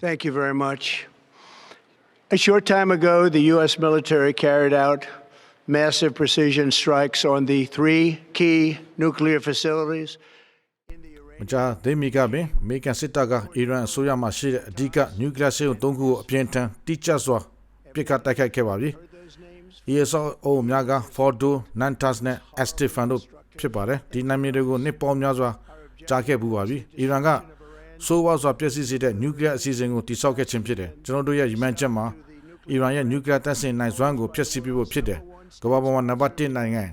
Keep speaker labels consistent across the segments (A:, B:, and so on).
A: Thank you very much. A short time ago, the U.S. military carried out massive precision strikes on the three key nuclear facilities.
B: မကြာသေးမီကပင်အမေရိကန်စစ်တပ်ကအီရန်အစိုးရမှရှိတဲ့အဓိကနျူကလ িয়ার ဆေးရုံ၃ခုကိုအပြင်းထန်တိကျစွာပစ်ခတ်တိုက်ခိုက်ခဲ့ပါပြီ။ ESO အိုများက Fordo, Nantas နဲ့ Estefan တို့ဖြစ်ပါတယ်။ဒီနာမည်တွေကိုနှစ်ပေါင်းများစွာကြားခဲ့ပူပါပြီ။အီရန်က ဆိုးဝါးစွာပျက်စီးစေတဲ့နျူကလ িয়ারအစီအစဉ်ကိုတိစောက်ခဲ့ခြင်းဖြစ်တယ်။ကျွန်တော်တို့ရဲ့ရည်မှန်းချက်မှာအီရန်ရဲ့နျူကလ িয়ারတပ်ဆင်နိုင်စွမ်းကိုဖျက်ဆီးပြဖို့ဖြစ်တယ်။ကမ္ဘာပေါ်မှာနံပါတ်1နိုင်ငံ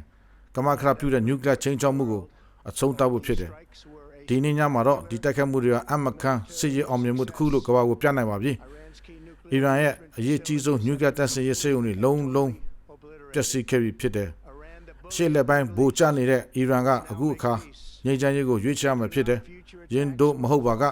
B: ကမ္ဘာခရပြုတဲ့နျူကလ িয়ারချင်းချောက်မှုကိုအဆုံးသတ်ဖို့ဖြစ်တယ်။ ဒီနေ့ညမှာတော့ဒီတိုက်ခတ်မှုတွေကအမခန်းစစ်ရေးအောင်မြင်မှုတစ်ခုလို့ကမ္ဘာကိုပြနိုင်ပါပြီ။အီရန်ရဲ့အရေးကြီးဆုံးနျူကလ িয়ারတပ်ဆင်ရေးစေုံတွေလုံးလုံးပျက်စီးခဲ့ပြီဖြစ်တယ်။ရှေ့လက်ပိုင်းဗိုလ်ချနေတဲ့အီရန်ကအခုအခါ ငြိမ်းချမ်းရေးကိုရွေးချယ်ရမှာဖြစ်တယ်။ယင်းတို့မဟုတ်ပါက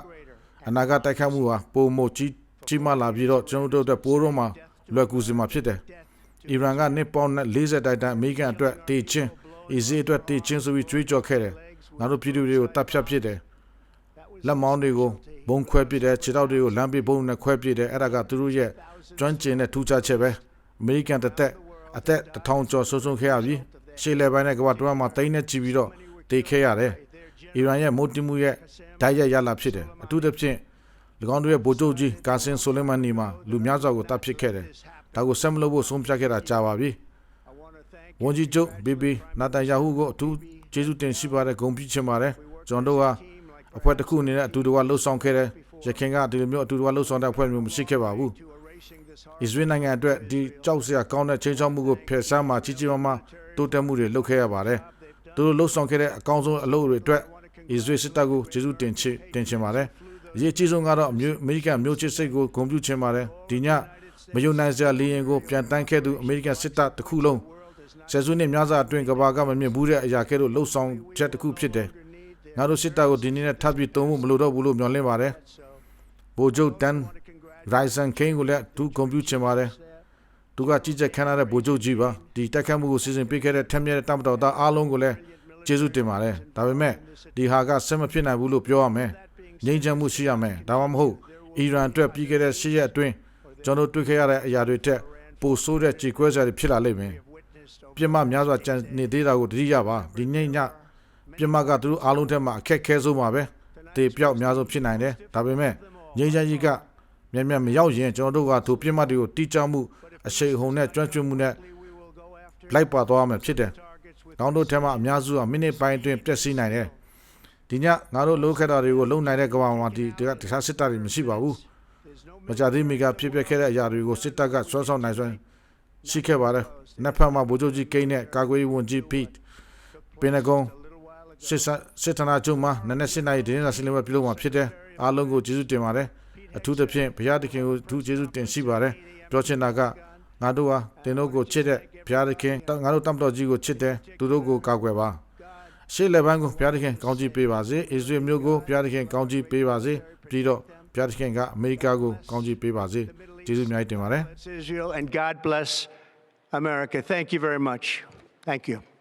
B: အနာဂတ်တိုက်ခတ်မှုဟာပုံမကြီးကြီးမားလာပြီးတော့ကျွန်တော်တို့အတွက်ပိုးတော့မှလွယ်ကူစေမှာဖြစ်တယ်။အီရန်ကနေပေါင်းနဲ့40တိုက်တန်းအမေရိကန်အတွက်တေချင်းအီဇီအတွက်တေချင်းဆိုပြီးကြွေးကြော်ခဲ့တယ်။ငါတို့ပြည်သူတွေကိုတပ်ဖြတ်ဖြစ်တယ်။လက်မောင်းတွေကိုဘုံခွဲပစ်တယ်ခြေထောက်တွေကိုလမ်းပြဘုံနဲ့ခွဲပစ်တယ်အဲ့ဒါကသူတို့ရဲ့ကျွမ်းကျင်တဲ့ထူးခြားချက်ပဲအမေရိကန်တစ်သက်အသက်တစ်ထောင်ကျော်ဆုံးဆုံးခဲ့ရပြီရှေ့လေပိုင်းနဲ့ကမ္ဘာတွင်းမှာတိန်းနဲ့ကြည့်ပြီးတော့တေခဲ့ရတယ် အီရန်ရဲ့မိုတီမှုရဲ့ဓာတ်ရိုက်ရလာဖြစ်တယ်အထူးသဖြင့်၎င်းတို့ရဲ့ဗိုလ်ချုပ်ကြီးကာဆင်ဆိုလမန်နီမှာလူများစွာကိုတပ်ဖြစ်ခဲ့တယ်ဒါကိုဆက်မလို့ဖို့ဆုံးဖြတ်ခဲ့တာကြာပါပြီဝန်ကြီးချုပ်ဘီဘီနာတန်ယာဟုကိုအထူးကျေးဇူးတင်ရှိပါတယ်ဂုဏ်ပြုချင်ပါတယ်ကျွန်တော်တို့ဟာအဖွဲ့တစ်ခုအနေနဲ့အတူတကွလှုပ်ဆောင်ခဲ့တယ်ရခိုင်ကဒီလိုမျိုးအတူတကွလှုပ်ဆောင်တဲ့အဖွဲ့မျိုးမရှိခဲ့ပါဘူးအစ္စရေးနိုင်ငံအတွက်ဒီကြောက်စရာကောင်းတဲ့ချင်းချောက်မှုကိုဖယ်ရှားမှကြီးကြီးမားမားတိုးတက်မှုတွေလုပ်ခဲ့ရပါတယ် သူတို့လှုပ်ဆောင်ခဲ့တဲ့အကောင်းဆုံးအလုပ်တွေအတွက်အစ္စရေးစစ်တပ်ကိုကျေးဇူးတင်ချင်တင်ချင်ပါတယ်အရေးကြီးဆုံးကတော့အမျိုးအမေရိကန်မျိုးချစ်စိတ်ကိုဂုဏ်ပြုချင်ပါတယ်ဒီညမယုံနိုင်စရာလေရင်ကိုပြန်တန်းခဲ့သူအမေရိကန်စစ်တပ်တစ်ခုလုံးဆယ်စုနှစ်များစွာအတွင်းကဘာကမမြင်ဘူးတဲ့အရာကဲလို့လှုပ်ဆောင်ချက်တစ်ခုဖြစ်တယ်ငါတို့စစ်တပ်ကိုဒီနေ့နဲ့ထပ်ပြီးတုံးဖို့မလိုတော့ဘူးလို့မျှော်လင့်ပါတယ်ဗိုလ်ချုပ်တန်ရိုင်ဆန်ကင်းကိုလည်းသူကွန်ပျူတာချင်ပါတယ် သူကကြီးကြပ်ခမ်းနားတဲ့ဗိုလ်ချုပ်ကြီးပါဒီတိုက်ခတ်မှုကိုစီစဉ်ပေးခဲ့တဲ့ထက်မြက်တဲ့တမတော်သားအားလုံးကိုလည်းကျေးဇူးတင်ပါတယ်ဒါပေမဲ့ဒီဟာကဆက်မဖြစ်နိုင်ဘူးလို့ပြောရမယ်ငြိမ်းချမ်းမှုရှိရမယ်ဒါမှမဟုတ်အီရန်အတွက်ပြီးခဲ့တဲ့ရှစ်ရက်အတွင်းကျွန်တော်တွေ့ခဲ့ရတဲ့အရာတွေတက်ပိုဆိုးတဲ့ကြေကွဲစရာတွေဖြစ်လာလိမ့်မယ်ပြစ်မှတ်များစွာကြံနေသေးတာကိုတတိယပါဒီနေ့ညပြစ်မှတ်ကသူတို့အားလုံးထက်မှအခက်ခဲဆုံးပါပဲတေပြောက်အများဆုံးဖြစ်နိုင်တယ်ဒါပေမဲ့ငြိမ်းချမ်းရေးကမြန်မြန်မရောက်ရင်ကျွန်တော်တို့ကသူပြစ်မှတ်တွေကိုတိကျမှု အရှိန်အဟုန်နဲ့ကျွမ်းကျင်မှုနဲ့လိုက်ပါသွားမယ်ဖြစ်တယ်။ကောင်းတို့ထဲမှာအများစုကမိနစ်ပိုင်းအတွင်းပြည့်စည်နိုင်တယ်။ဒီညငါတို့လိုခက်တာတွေကိုလုံနိုင်တဲ့ကမ္ဘာမှာဒီတခြားစစ်တပ်တွေမရှိပါဘူး။မကြသေးမီကဖြစ်ပျက်ခဲ့တဲ့အရာတွေကိုစစ်တပ်ကဆွဲဆောင်နိုင်စွမ်းရှိခဲ့ပါတယ်။နှစ်ဖက်မှာဗိုလ်ချုပ်ကြီးကိန်းနဲ့ကာကွယ်ရေးဝန်ကြီးပစ်ပင်နဂွန်စစ်စစ်ဌာနချုပ်မှာနနက်၈နာရီဒင်းစာရှင်းလင်းပွဲပြုလုပ်မှာဖြစ်တယ်။အားလုံးကိုကျေးဇူးတင်ပါတယ်။အထူးသဖြင့်ဘုရားသခင်ကိုအထူးကျေးဇူးတင်ရှိပါတယ်။ပြောချင်တာက ငါတို့ဟာတင်တို့ကိုချစ်တဲ့ဘုရားသခင်ငါတို့တမတော်ကြီးကိုချစ်တယ်သူတို့ကိုကာကွယ်ပါရှေ့လက်ပိုင်းကိုဘုရားသခင်ကောင်းချီးပေးပါစေအစ္စရေးမျိုးကိုဘုရားသခင်ကောင်းချီးပေးပါစေပြီးတော့ဘုရားသခင်ကအမေရိကကိုကောင်းချီးပေးပါစေကျေးဇူးအများကြီးတင်ပါတယ်
A: Bless Israel and God bless America. Thank you very much. Thank you.